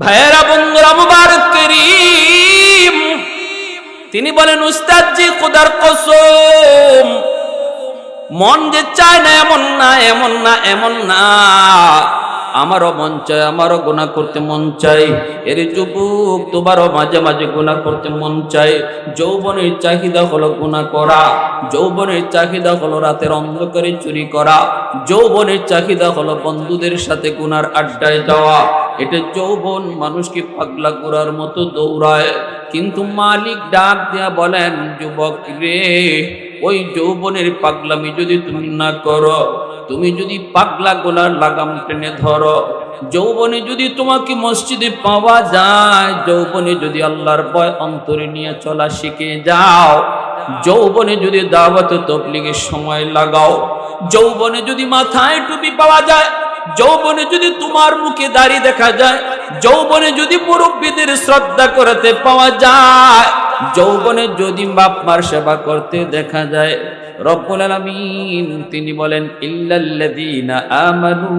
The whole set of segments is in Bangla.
ভাইয়েরা, বন্ধুরা, মুবারক করিম। তিনি বলেন, উস্তাদজি, খোদার কসম, মন যে চায় না এমন না এমন না এমন না। আমারও মন চায়, আমারও গুণা করতে মন চাই এর যুবক তোমারও মাঝে মাঝে গুণা করতে মন চায়। যৌবনের চাহিদা হলো গুণা করা, যৌবনের চাহিদা হলো রাতের অন্ধকারে চুরি করা, যৌবনের চাহিদা হলো বন্ধুদের সাথে গুনার আড্ডায় যাওয়া। এটা যৌবন মানুষকে পাগলা করার মতো দৌড়ায়। কিন্তু মালিক ডাক দিয়া বলেন, যুবক রে, ওই যৌবনের পাগলামি যদি তুমি না করো তুমি যদি পাগলা গোলার লাগাম টেনে ধরো, যৌবনে যদি তোমাকে মসজিদে পাওয়া যায়, যৌবনে যদি আল্লাহর ভয় অন্তরে নিয়ে চলা শিখে যাও, যৌবনে যদি দাওয়াত তবলিগের সময় লাগাও, যৌবনে যদি মাথায় টুপি পাওয়া যায় যৌবনে যদি তোমার মুখে দাড়ি দেখা যায়, যৌবনে যদি মুরব্বীদের শ্রদ্ধা করতে পাওয়া যায়, যৌবনে যদি বাপ মার সেবা করতে দেখা যায় তিনি বলেন আমানু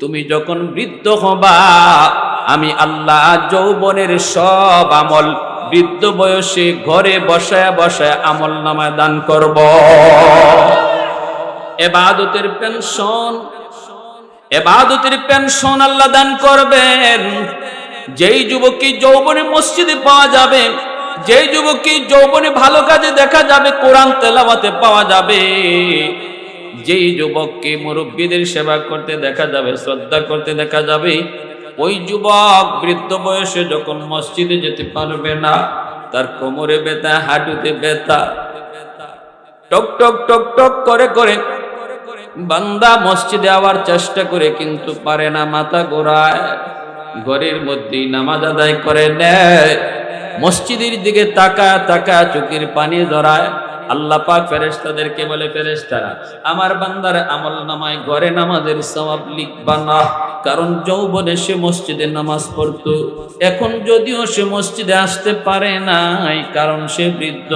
তুমি যখন বৃদ্ধ হবা, আমি আল্লাহ যৌবনের সব আমল বৃদ্ধ বয়সে ঘরে বসায় বসায় আমল নামায় দান করব। এবাদতের পেনশন এবাদতের পেনশন আল্লাহ দান করবেন। যেই যুবককে যৌবনে মসজিদে পাওয়া যাবে, যেই যুবককে যৌবনে ভালো কাজে দেখা যাবে, কোরআন তেলাওয়াতে পাওয়া যাবে। যেই যুবককে মুরব্বীদের সেবা করতে দেখা যাবে, শ্রদ্ধা করতে দেখা যাবে ওই যুবক বৃদ্ধ বয়সে যখন মসজিদে যেতে পারবে না, তার কোমরে ব্যথা, হাঁটুতে ব্যথা, টক টক টক টক করে করে বান্দা মসজিদে আবার চেষ্টা করে কিন্তু পারে না, মাথা গোড়ায় ঘরের মধ্যেই নামাজ আদায় করে নেয়, মসজিদের দিকে তাকা তাকা চোখের পানি ধরায়। আল্লাহ পাক ফেরেশতাদেরকে বলে, ফেরেশতারা, আমার বান্দার আমল নামায় ঘরে নামাজের সওয়াব লিখবা না। কারণ যৌবনে সে মসজিদে নামাজ পড়তো। এখন যদিও সে মসজিদে আসতে পারে নাই, কারণ সে বৃদ্ধ।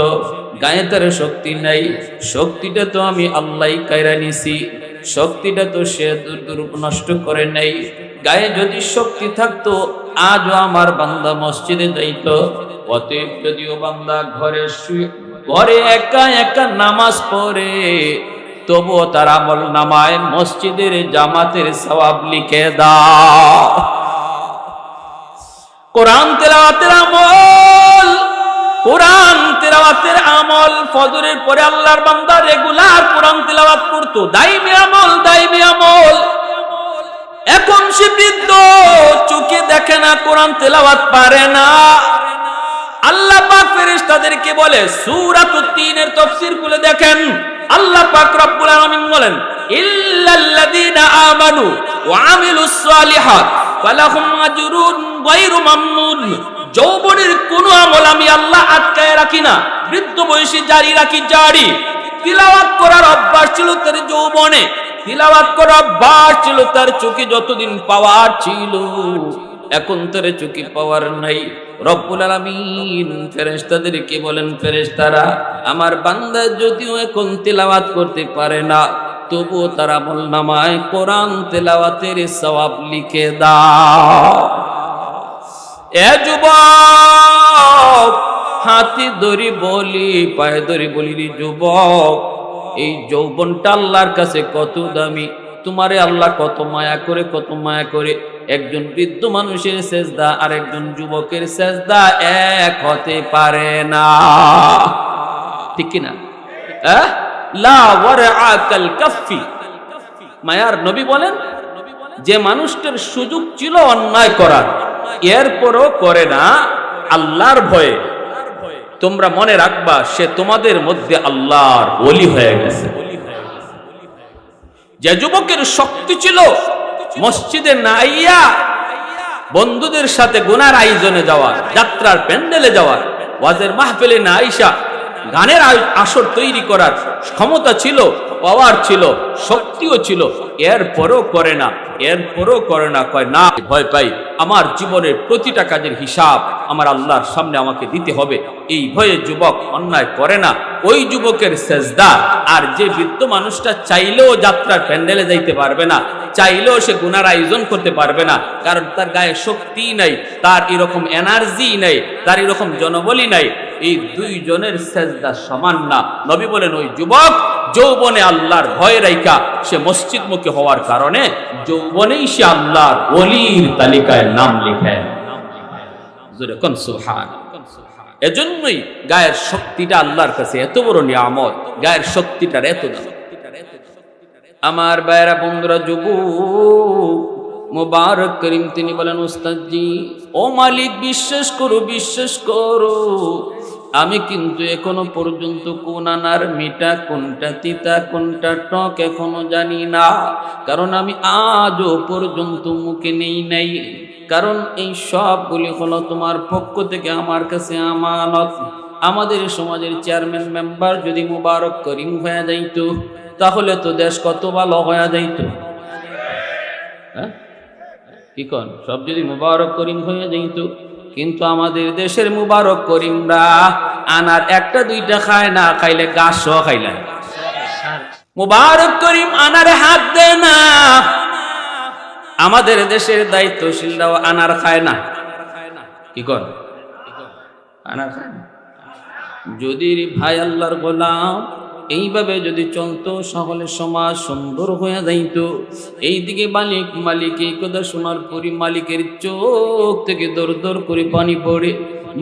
গায়ে তার শক্তি নাই। শক্তিটা তো আমি আল্লাহ কায়রা নিছি। শক্তিটা তো সে দূর দূর নষ্ট করে নেই। গায়ে যদি শক্তি থাকতো, আজও আমার বান্দা মসজিদে যাইত। অতএব যদিও বান্দা ঘরে শুয়ে, ঘরে একা একা নামাজ পড়ে, তবুও তার আমল নামায় মসজিদের জামাতের সওয়াব লিখে দাও। কোরআন তেলাওয়াতের আমল, কোরআন তেলাওয়াতের আমল, ফজরের পরে আল্লাহর বান্দা রেগুলার কোরআন তেলাওয়াত করতো, দাইমি আমল দাইমি আমল। এখন সে বৃদ্ধ চোখে দেখে না, কোরআন তেলাওয়াত পারে না। আল্লাহ পাক ফেরেশতাদেরকে বলে, সূরাতুত তিনের তাফসীর খুলে দেখেন। আল্লাহ পাক রব্বুল আলামিন বলেন, ইল্লাল্লাযীনা আমানু ওয়া আমিলুস সালিহাত, ফালাহুম আজরুন গায়রু মামনুন। যৌবনের কোন আমল আমি আল্লাহ আটকায় রাখি না। বৃদ্ধ বয়সে জারি রাখি জারি। তিলাওয়াত করার অভ্যাস ছিল তার যৌবনে। তিলাওয়াত করা অভ্যাস ছিল, তার চোখে যতদিন পাওয়ার ছিল, এখন তার চোখে পাওয়ার নাই। রব্বুল আলামিন ফেরেশতাদেরকে বলেন, ফেরেশতারা, আমার বান্দা যদিও এখন তেলাওয়াত করতে পারে না, তবুও তারা আমল নামায় কোরআন তেলাওয়াতের সওয়াব লিখে দাও। এ যুবক, হাতি ধরি বলি, পায়ে ধরি বলি যুবক এই যৌবনটা আল্লাহর কাছে কত দামি। তোমারে আল্লাহ কত মায়া করে, কত মায়া করে। একজন বৃদ্ধ মানুষের সেজদা আর একজন যুবকের সেজদা এক হতে পারে না। ঠিক কিনা? কাফফি। মায়ার নবী বলেন, যে মানুষটার সুযোগ ছিল অন্যায় করার, এরপরও করে না আল্লাহর ভয়ে। তোমরা মনে রাখবা, সে তোমাদের মধ্যে আল্লাহর বলি হয়ে গেছে। যে যুবকের শক্তি ছিল, মসজিদে নাইয়া বন্ধুদের সাথে গুনার আয়োজনে যাওয়া, যাত্রার প্যান্ডেলে যাওয়া, ওয়াজের মাহফিলে না আইসা গানের আসর তৈরি করার ক্ষমতা ছিল পাওয়ার ছিল, শক্তিও ছিল এরপরও করে না, এরপরও করে না, কয়, না ভয় পাই। আমার জীবনের প্রতিটা কাজের হিসাব আমার আল্লাহর সামনে আমাকে দিতে হবে। এই ভয়ে যুবক অন্যায় করে না। ওই যুবকের সেজদা, আর যে বৃদ্ধ মানুষটা চাইলেও যাত্রার প্যান্ডেলে যাইতে পারবে না, চাইলেও সে গুনার আয়োজন করতে পারবে না, কারণ তার গায়ে শক্তি নাই, তার এরকম এনার্জি নাই, তার এরকম জনবলী নাই। এই দুইজনের সেজদা সমান না। নবী বলেন, ওই যুবক যৌবনে আল্লাহর ভয় রাইকা সে মসজিদমুখী হওয়ার কারণে যৌবনেই সে আল্লাহর অলির তালিকায় নাম লিখে জোরে কোন সুবহান। এজন্যই গায়ের শক্তিটা আল্লাহর কাছে এত বড় নিয়ামত, গায়ের শক্তিটার এত দাম। আমার বাইরা বন্ধুরা যুব মোবারক করিম, তিনি বলেন, উস্তাদজি, ও মালিক, বিশ্বাস করো বিশ্বাস করো। আমি কিন্তু এখনও পর্যন্ত কোন আনার মিঠা কোনটা তিতা, কোনটা টক এখনও জানি না। কারণ আমি আজও পর্যন্ত মুখে নেই নাই। কারণ এই সবগুলি হলো তোমার পক্ষ থেকে আমার কাছে আমানত। আমাদের সমাজের চেয়ারম্যান মেম্বার যদি মুবারক করিম হয়ে যাইত, তাহলে তো দেশ কত ভালো হয়ে যাইতো। হ্যাঁ? কি কন? সব যদি মুবারক করিম হয়ে যাইত কিন্তু আমাদের দেশের মুবারক করিমরা আনার একটা, দুইটা খায় না, খাইলে গাছও খাইলে মুবারক করিম আনারে হাত দেয় না। আমাদের দেশের দায়িত্বশীলরাও আনার খায় না। কি কর? আনার খায় না। যদি ভাই আল্লাহর গোলাম এইভাবে যদি চলতো সকলের সমাজ সুন্দর হয়ে যাইত। এইদিকে মালিক মালিক, এই কথা শোনার পরই মালিকের চোখ থেকে দর দর করে পানি পড়ে।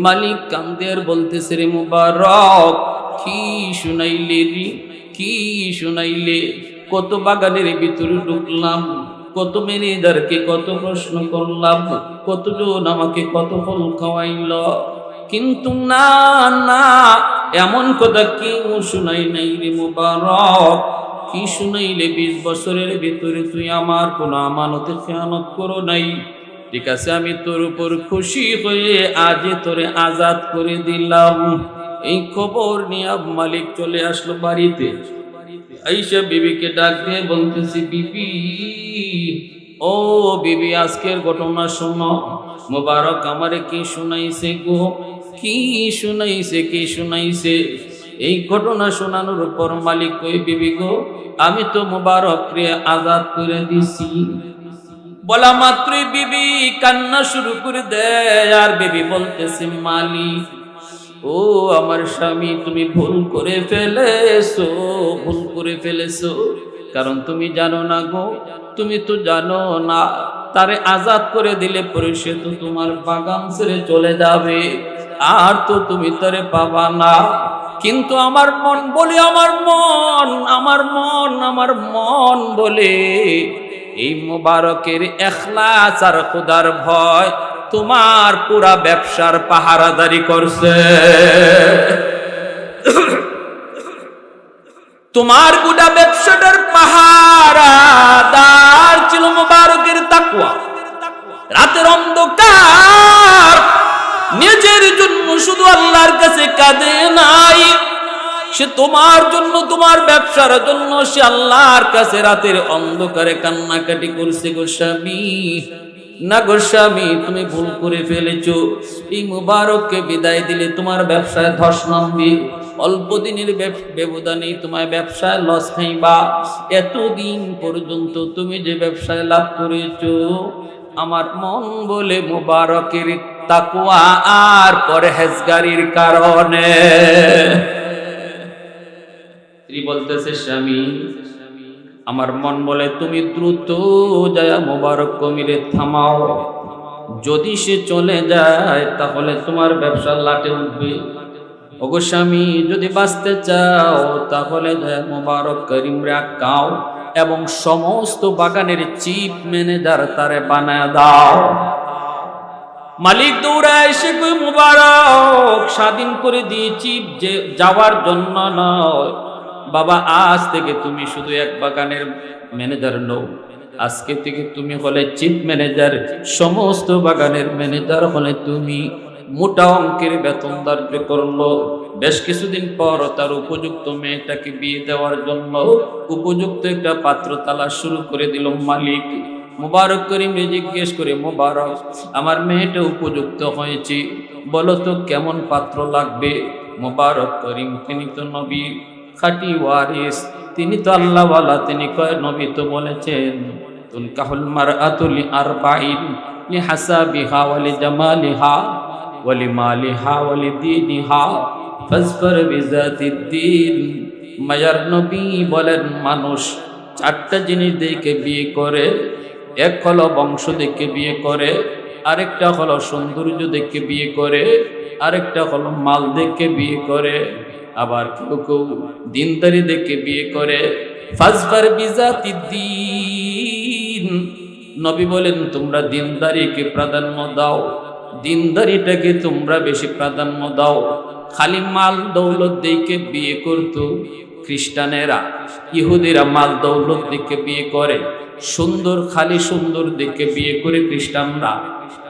মালিক কান্দে আর বলতেছে, রে মুবারক, কি শুনাইলে রে, কি শুনাইলে? কত বাগানের ভিতরে ঢুকলাম, কত মেরেদারকে কত প্রশ্ন করলাম, কতজন আমাকে কত ফল খাওয়াইল। কিন্তু না না এমন কথা কেউ শুনাই নাই রে মুবারক। কি শুনাইলে বিশ বছরের ভিতরে তুই আমার কোনো আমানতে খেয়ানত করো নাই? ঠিক আছে, আমি তোর উপর খুশি হয়ে আজ তোরে আজাদ করে দিলাম। এই খবর নিয়ে মালিক চলে আসলো বাড়িতে। আইসা বিবিকে ডাক দিয়ে বলতেছি, বিবি, ও বিবি, আজকের ঘটনা শোনো। মোবারক আমারে কি শুনাইছে গো? কি শুনাইছে কি শুনাইছে? এই ঘটনা শোনানোর পর মালিক কই, বিবি গো, আমি তো মোবারক রে আজাদ করে দিছি। বলা মাত্রই বিবি কান্না শুরু করে দেয়, আর বিবি বলতেছে, মালিক, ও আমার স্বামী, তুমি ভুল করে ফেলেছো, ভুল করে ফেলেছো। কারণ তুমি জানো না গো, তুমি তো জানো না, তারে আজাদ করে দিলে পরে সে তো তোমার বাগান ছেড়ে চলে যাবে। আর তো তুমি তারে পাবা না। কিন্তু আমার মন বলে, আমার মন আমার মন আমার মন বলে, এই মোবারকের এখলাস আর খুদার ভয় তোমার পুরা ব্যবসার পাহারাদারি করছে। তোমার গোটা ব্যবসাটার পাহারাদার ছিল মোবারকের তাকুয়া রাতের অন্ধকার নিজের জন্য শুধু আল্লাহর কাছে কাঁদে নাই। সে তোমার জন্য, তোমার ব্যবসার জন্য, সে আল্লাহর কাছে রাতের অন্ধকারে কান্নাকাটি করছে গো স্বামী। না গো স্বামী, তুমি ভুল করে ফেলেছো। এই মুবারককে বিদায় দিলে তোমার ব্যবসায় ধস নামবে। অল্প দিনের ব্যব- ব্যবধানে তোমার ব্যবসায় লস খাইবা। এতদিন পর্যন্ত তুমি যে ব্যবসায় লাভ করেছ, আমার মন বলে মুবারকের তাকুয়া আর পরহেজগারির কারণে। স্ত্রী বলতেছে, স্বামী, আমার মন বলে তুমি দ্রুত যায় মোবারক কমিরে থামাও। যদি সে চলে যায়, তাহলে তোমার ব্যবসা লাটে উঠবে। ওগো স্বামী, যদি বাঁচতে চাও, তাহলে মোবারক করিম রাখাও এবং সমস্ত বাগানের চিফ ম্যানেজার তারে বানায় দাও। মালিক দৌড়ায় এসে কই মুবারক স্বাধীন করে দিয়েছি যে যাওয়ার জন্য নয়। বাবা, আজ থেকে তুমি শুধু এক বাগানের ম্যানেজার নও। আজকে থেকে তুমি হলে চিফ ম্যানেজার, সমস্ত বাগানের ম্যানেজার হলে তুমি। মোটা অঙ্কের বেতন ধার্য করল। বেশ কিছুদিন পর তার উপযুক্ত মেয়েটাকে বিয়ে দেওয়ার জন্য উপযুক্ত একটা পাত্র তালাশ শুরু করে দিল মালিক। মুবারক করিমকে জিজ্ঞেস করে, মুবারক, আমার মেয়েটা উপযুক্ত হয়েছে? বলো তো কেমন পাত্র লাগবে? মুবারক করিম, তিনি তো নবী। খাটি ওয়ারিস তিনি তো আল্লাহওয়ালা। তিনি কয়, নবী তো বলেছেন, তুন কাহুল মার আতুলি আর মারআতুলি আরবাইন লিহাসাবিহা ওয়ালি জামালিহা ওয়ালি মালিহা ওয়ালি দীনিহা, ফাজফার বিজাতিদ্দিন মায়ার নবী বলেন, মানুষ চারটা জিনিস দেখে বিয়ে করে এক হলো বংশ দেখে বিয়ে করে, আরেকটা হলো সৌন্দর্য দেখে বিয়ে করে, আরেকটা হলো মাল দেখে বিয়ে করে, আবার কেউ কেউ দিনদারি দেখে বিয়ে করে। ফাজবার বিজাতি দিন নবী বলেন, তোমরা দিনদারিকে প্রাধান্য দাও, দিনদারিটাকে তোমরা বেশি প্রাধান্য দাও। খালি মাল দৌলত দেখে বিয়ে করতো খ্রিস্টানেরা, ইহুদিরা মাল দৌলত দেখে বিয়ে করে, সুন্দর, খালি সুন্দর দিকে বিয়ে করে খ্রিস্টানরা।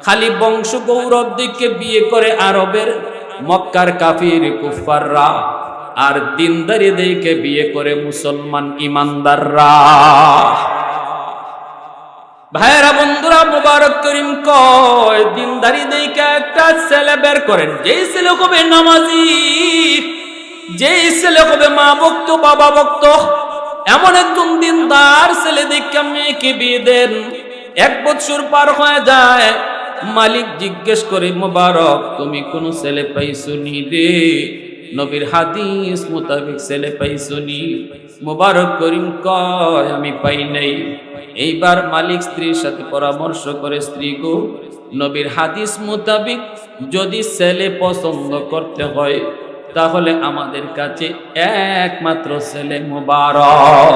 খালি বংশ গৌরব দেখে বিয়ে করে আরবের মক্কার কাফির কুফাররা আর দিনদারি দেখে বিয়ে করে মুসলমান ইমানদাররা। ভাইয়েরা, বন্ধুরা, মুবারক করিম কয়, দিনদারি দেখে একটা ছেলে বের করেন, যেই ছেলে হবে নামাজি। যেই ছেলে হবে মা ভক্ত, বাবা ভক্ত, এমন একজন দিনদার ছেলে দেখে মেয়েকে বিয়ে দেন এক বছর পার হয়ে যায়, মালিক জিজ্ঞেস করে, মোবারক, তুমি কোন ছেলে পাইছো নি রে? নবীর হাদিস মোতাবেক ছেলে পাইছো নি মোবারক করিম কয়, আমি পাই নাই। এইবার মালিক স্ত্রীর সাথে পরামর্শ করে, স্ত্রী গো, নবীর হাদিস মোতাবিক যদি ছেলে পছন্দ করতে হয় তাহলে আমাদের কাছে একমাত্র ছেলে মুবারক।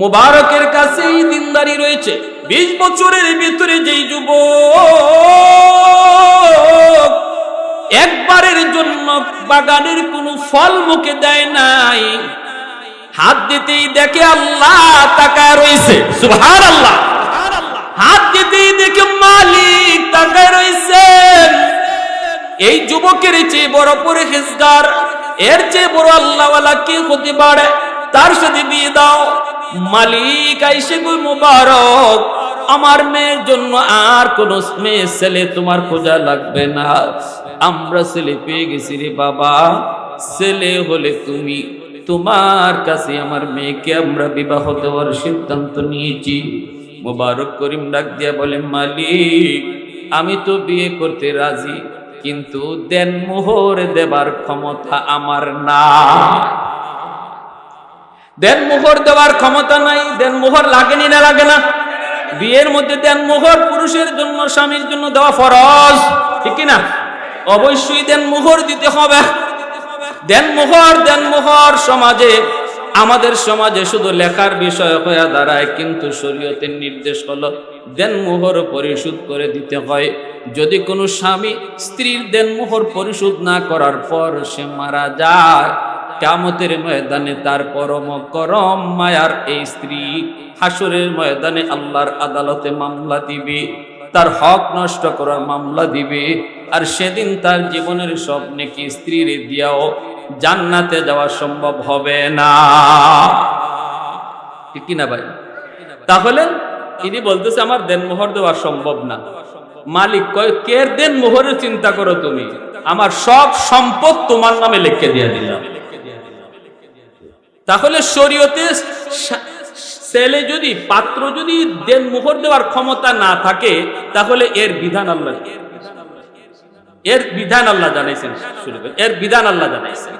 মুবারকের কাছেই দিনদারি রয়েছে। বিশ বছরের ভিতরে যেই যুব একবারের জন্য বাগানের কোনো ফল মুখে দেয় নাই। হাত দিতেই দেখে আল্লাহ তাকায় রয়েছে। সুভার আল্লাহ হাত দিতেই দেখে মালিক তাকায় রয়েছেন। এই যুবকের চেয়ে বড় পরেহেজগার, এর চেয়ে বড় আল্লাহওয়ালা কে হতে পারে? তার সাথে বিয়ে দাও। মালিক আইসে গো মুবারক, আমার মেয়ের জন্য আর কোন মেয়ে ছেলে তোমার খোঁজা লাগবে না। আমরা ছেলে পেয়ে গেছি রে বাবা। ছেলে হলে তুমি, তোমার কাছে আমার মেয়েকে আমরা বিবাহ দেওয়ার সিদ্ধান্ত নিয়েছি। মোবারক করিম ডাক দিয়া বলে, মালিক, আমি তো বিয়ে করতে রাজি। কিন্তু দেন মোহর দেবার ক্ষমতা আমার না দেন মোহর দেওয়ার ক্ষমতা নাই, দেন মোহর লাগেনি না লাগে না? বিয়ের মধ্যে দেন মোহর পুরুষের জন্য, স্বামীর জন্য দেওয়া ফরজ, ঠিক না অবশ্যই দেন মোহর দিতে হবে। দেন মোহর দেন মোহর সমাজে, আমাদের সমাজে শুধু লেখার বিষয় হয়ে দাঁড়ায়, কিন্তু শরীয়তের নির্দেশ হলো দেন মোহর পরিশোধ করে দিতে হয়। যদি কোনো স্বামী স্ত্রীর দেন মোহর পরিশোধ না করার পর সে মারা যায় কামতের ময়দানে তার পরম করম মায়ার এই স্ত্রী হাসরের ময়দানে আল্লাহর আদালতে মামলা দিবে, তার হক নষ্ট করার মামলা দিবে, আর সেদিন তার জীবনের সব নাকি স্ত্রীর দিয়াও জান্নাতে যাওয়া সম্ভব হবে না। ঠিক না ভাই? তাহলে তিনি বলতেছে, আমার দেন মোহর দেওয়া সম্ভব না। মালিক কয়, কে দেন মোহরের চিন্তা করো তুমি? আমার সব সম্পদ তোমার নামে লিখে দিয়ে দিলাম। তাহলে শরীয়তে ছেলে যদি, পাত্র যদি দেন মোহর দেওয়ার ক্ষমতা না থাকে, তাহলে এর বিধান আল্লাহ এর বিধান আল্লাহ জানাইছেন শুরু করে। এর বিধান আল্লাহ জানাইছেন।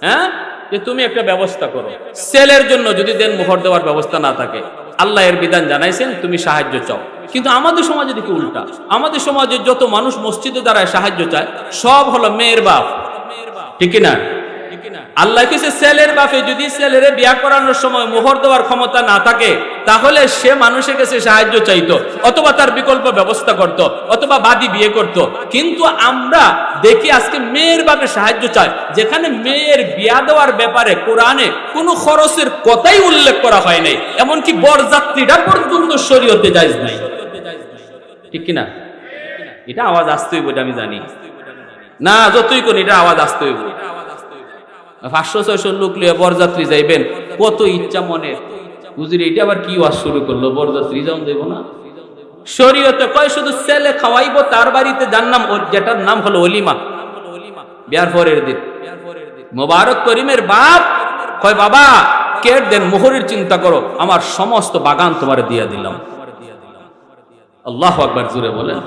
হ্যাঁ? যে তুমি একটা ব্যবস্থা করো। সেলের জন্য যদি দেন মোহর দেওয়ার ব্যবস্থা না থাকে আল্লাহ এর বিধান জানাইছেন, তুমি সাহায্য চাও। কিন্তু আমাদের সমাজে দেখি উল্টা। আমাদের সমাজে যত মানুষ মসজিদে দ্বারায় সাহায্য চায়, সব হলো মেয়ের বাপ। ঠিক না আল্লাহ কিছু ছেলের বাপে যদি ছেলের বিয়া করানোর সময় মোহর দেওয়ার ক্ষমতা না থাকে, তাহলে সে মানুষের কাছে সাহায্য চাইতো, অথবা তার বিকল্প ব্যবস্থা করত, অথবা বাদী বিয়ে করত। কিন্তু আমরা দেখি আজকে মেয়ের বাপে সাহায্য চায়, যেখানে মেয়ের বিয়া দেওয়ার ব্যাপারে কোরআনে কোনো খরচের কথাই উল্লেখ করা হয় নাই, এমনকি বরযাত্রীরা পর্যন্ত শরীয়তে যায় নাই। ঠিক কিনা? এটা আওয়াজ আসতে হইব এটা আমি জানি। না, যতই কোন এটা আওয়াজ আসতে হইব পাঁচশো লোক লিয়ে বরযাত্রী যাইবেন, কত ইচ্ছা মনে। হুজুর এটা আবার কি ওয়াজ শুরু করল? বরযাত্রী যাও দেব না? শরীয়তে কয়, শুধু ছেলে খাওয়াইবো, তার বাড়িতে যার নাম যেটার নাম হলো অলিমা। বিয়ার পরের দিন। মোবারক করিমের বাপ কয়, বাবা, কেট দেন, মোহরের চিন্তা করো, আমার সমস্ত বাগান তোমার দিয়া দিলাম। আল্লাহ আকবার জুড়ে বলেন।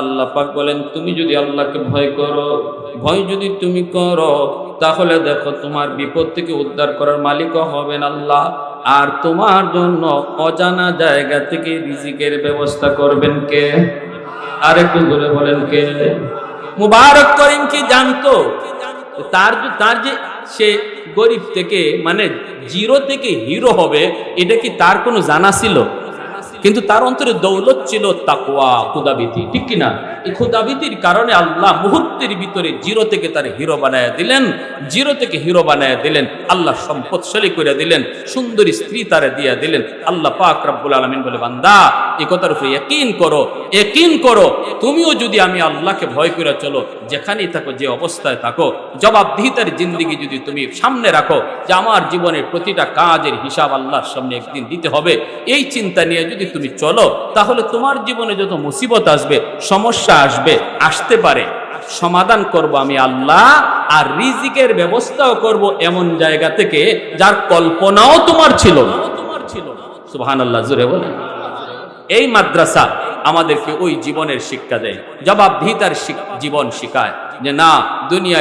আল্লাহ পাক বলেন, তুমি যদি আল্লাহকে ভয় করো, ভয় যদি তুমি করো, তাহলে দেখো তোমার বিপদ থেকে উদ্ধার করার মালিকও হবেন আল্লাহ। আর তোমার জন্য অজানা জায়গা থেকে রিজিকের ব্যবস্থা করবেন কে? আর একটু ধরে বলেন কে? মুবারক করিম কি জানতো? তার তার যে সে গরিব থেকে মানে জিরো থেকে হিরো হবে, এটা কি তার কোনো জানা ছিল? কিন্তু তার অন্তরে দৌলত ছিল তাকুয়া খুদাবিতি ঠিক কিনা? এই খুদাবিতির কারণে আল্লাহ মুহূর্তের ভিতরে জিরো থেকে তার হিরো বানায় দিলেন, জিরো থেকে হিরো বানায় দিলেন, আল্লাহ সম্পদশালী করে দিলেন, সুন্দরী স্ত্রী তারা দিয়ে দিলেন, আল্লাহ পাক রব্বুল আলমিন বলে, বান্দা কথার উপরে একইন করো একইন করো। তুমিও যদি আমি আল্লাহকে ভয় করে চলো, যেখানেই থাকো, যে অবস্থায় থাকো, জবাবদিহিতার জিন্দিগি যদি তুমি সামনে রাখো, যে আমার জীবনের প্রতিটা কাজের হিসাব আল্লাহর সামনে একদিন দিতে হবে, এই চিন্তা নিয়ে যদি তুমি চলো, তাহলে তোমার জীবনে যত মুসিবত আসবে, সমস্যা আসবে, আসতে পারে। সমাধান করব আমি আল্লাহ, আর রিজিকের ব্যবস্থাও করব এমন জায়গা থেকে, যার কল্পনাও তোমার ছিল না। সুবহান আল্লাহ জুড়ে বলেন। এই মাদ্রাসা আমাদেরকে ওই জীবনের শিক্ষা দেয়। জবাবদিহিতার জীবন শিখায় যে না, দুনিয়া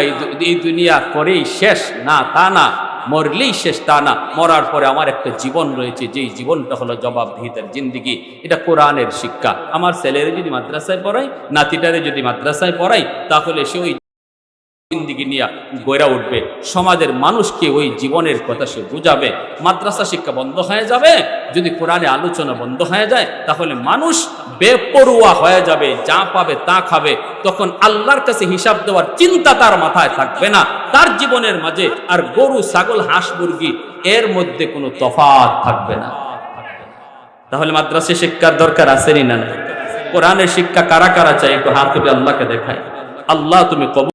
এই দুনিয়া করেই শেষ, না তা না, মরলেই শেষ তা না। মরার পরে আমার একটা জীবন রয়েছে, যেই জীবনটা হলো জবাবদিহিতার জিন্দিগি। এটা কোরআনের শিক্ষা। আমার ছেলেরে যদি মাদ্রাসায় পড়াই, নাতিটারে যদি মাদ্রাসায় পড়াই, তাহলে সে ওই জিন্দিগি নিয়ে গড়া উঠবে। সমাজের মানুষকে ওই জীবনের কথা সে বুঝাবে। মাদ্রাসা শিক্ষা বন্ধ হয়ে যাবে। যদি কোরআনে আলোচনা বন্ধ হয়ে যায়, তাহলে মানুষ বেপরুয়া হয়ে যাবে, যা পাবে তা খাবে। তখন আল্লাহর কাছে হিসাব দেওয়ার চিন্তা তার মাথায় থাকবে না। তার জীবনের মাঝে আর গরু, ছাগল, হাঁস, মুরগি, এর মধ্যে কোনো তফাৎ থাকবে না। তাহলে মাদ্রাসা শিক্ষার দরকার আছে না কোরআনের শিক্ষা কারা কারা চাই একটু হাত তুলে আল্লাহকে দেখায়। আল্লাহ তুমি কবুল